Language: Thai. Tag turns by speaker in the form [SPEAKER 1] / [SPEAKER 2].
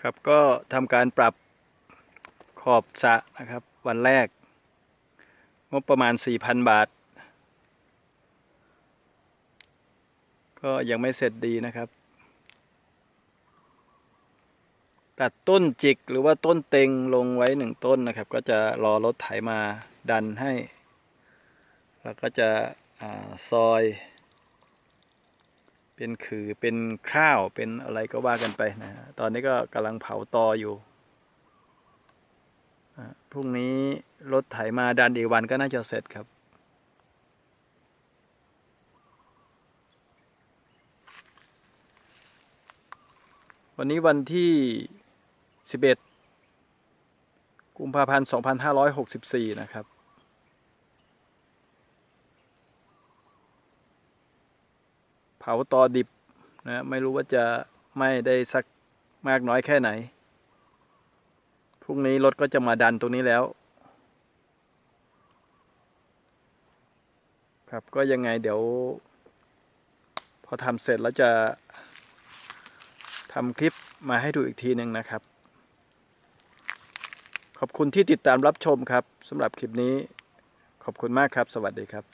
[SPEAKER 1] ครับก็ทำการปรับขอบสะนะครับ วันแรก งบประมาณ 4,000 บาท ก็ยังไม่เสร็จดีนะครับ ตัดต้นจิกหรือว่าต้นเต็งลงไว้หนึ่งต้นนะครับ ก็จะรอรถไถมาดันให้ แล้วก็จะอซอย เป็นคือเป็นข้าวเป็นอะไรก็ว่ากันไปนะฮะตอนนี้ก็กำลังเผาตออยู่พรุ่งนี้รถไถมาดันอีกวันก็น่าจะเสร็จครับวันนี้วันที่ 11 กุมภาพันธ์ 2564 นะครับ เผาตอดิบนะไม่รู้ว่าจะไม่ได้สักมากน้อยแค่ไหน พรุ่งนี้รถก็จะมาดันตรงนี้แล้ว ครับก็ยังไงเดี๋ยว พอทำเสร็จแล้วจะทำคลิปมาให้ดูอีกทีหนึ่งนะครับ ขอบคุณที่ติดตามรับชมครับสำหรับคลิปนี้ ขอบคุณมากครับ สวัสดีครับ